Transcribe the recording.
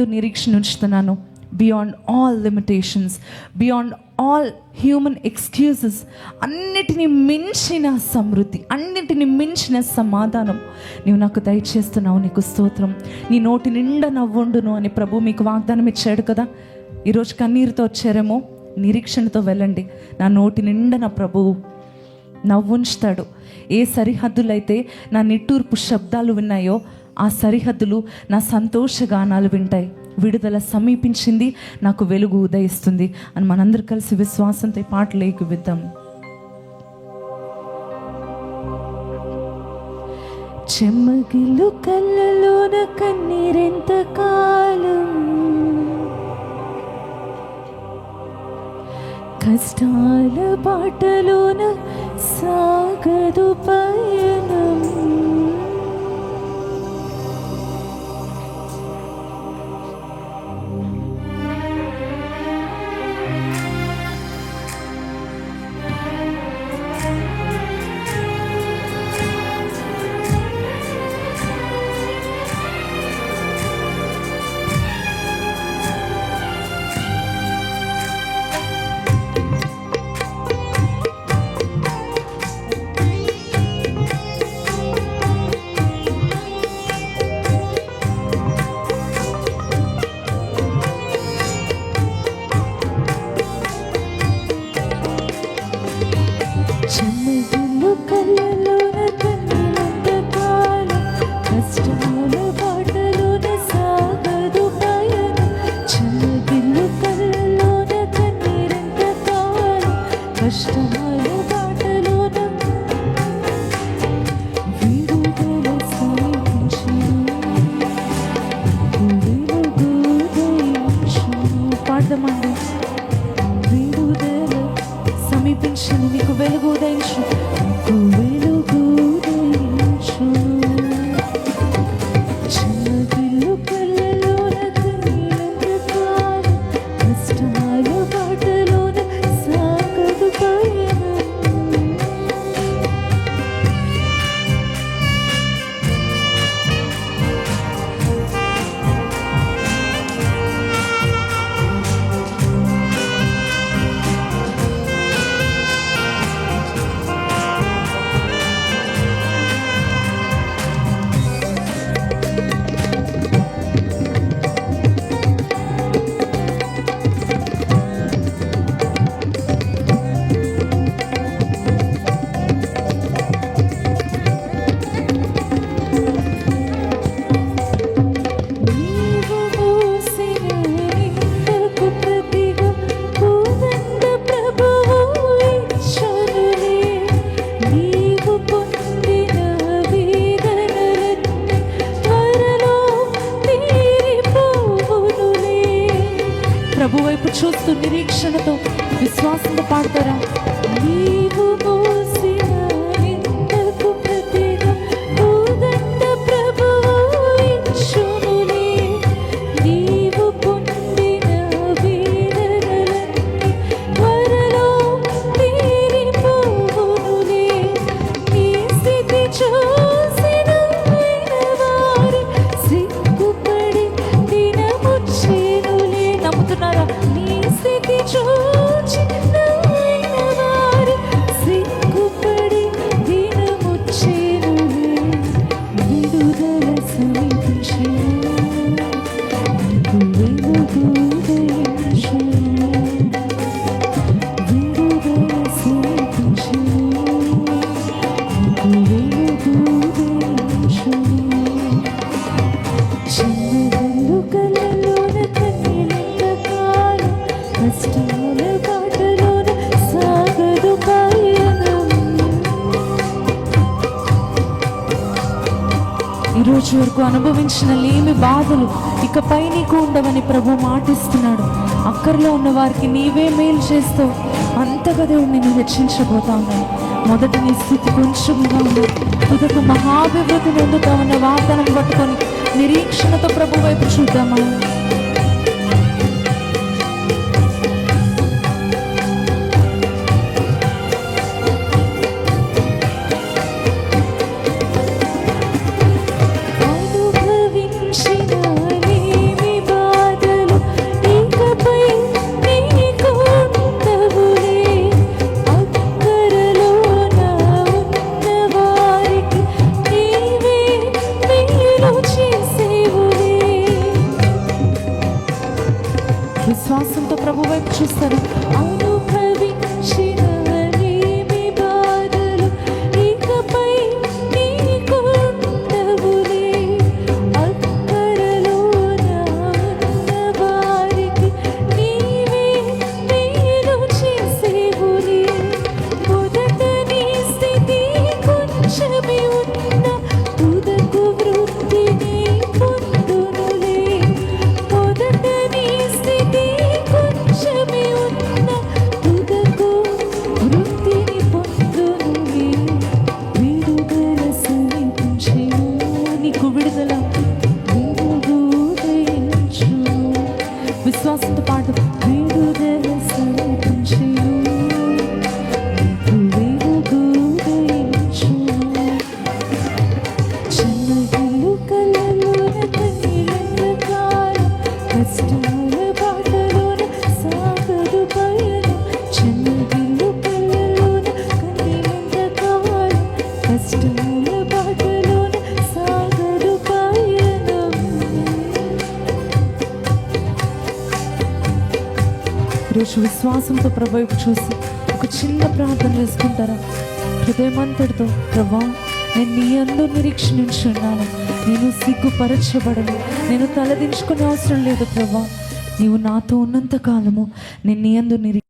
ఎందు నిరీక్షణ ఉంచుతున్నాను beyond all limitations beyond all human excuses అన్నిటిని మించిన సమృద్ధి అన్నిటిని మించిన సమాధానం. నీవు నాకు దయచేస్తున్నావు నీకు స్తోత్రం. నీ నోటి నిండా నవ్వుండును అని ప్రభు మీకు వాగ్దానం ఇచ్చాడు కదా. ఈరోజు కన్నీరుతో వచ్చారేమో నిరీక్షణతో వెళ్ళండి. నా నోటి నిండా నా ప్రభువు నవ్వుంచుతాడు ఏ సరిహద్దులైతే నా నిట్టూర్పు శబ్దాలు విన్నాయో ఆ సరిహద్దులు నా సంతోషగానాలు వింటాయి. విడుదల సమీపించింది నాకు వెలుగు ఉదయిస్తుంది. అని మనందరూ కలిసి విశ్వాసంతో ఈ పాటలు ఏకువిద్దాం చెమ్మగిల్లు కళ్ళలోన కన్నీరెంత కాలం? కష్టాల బాటలోన సాగదు పా వైపు చూస్తూ నిరీక్షణతో విశ్వాసంతో పాడతారా? నీవు రోజు వరకు అనుభవించిన లేమి బాధలు ఇకపై నీకు ఉండవని ప్రభు మాటిస్తున్నాడు. అక్కర్లో ఉన్న వారికి నీవే మేలు చేస్తావు. అంతగా దేవుడు నిన్ను హెచ్చించబోతా ఉన్నాను మొదట నీ స్థితి కొంచెంగా ఉంది తుదకు మహాభివృద్ధి పొందుతామన్న వాగ్దానం పట్టుకొని నిరీక్షణతో ప్రభు వైపు చూద్దామా? ప్రభు వైపు ఈరోజు విశ్వాసంతో ప్రభు చూసి ఒక చిన్న ప్రార్థన చేసుకుంటారా? హృదయమంతటితో ప్రభా నేను నీ అందు నిరీక్షణించున్నాను నేను సిగ్గుపరచబడను. నేను తలదించుకునే అవసరం లేదు ప్రభా. నీవు నాతో ఉన్నంత కాలము నేను నీ అందు నిరీ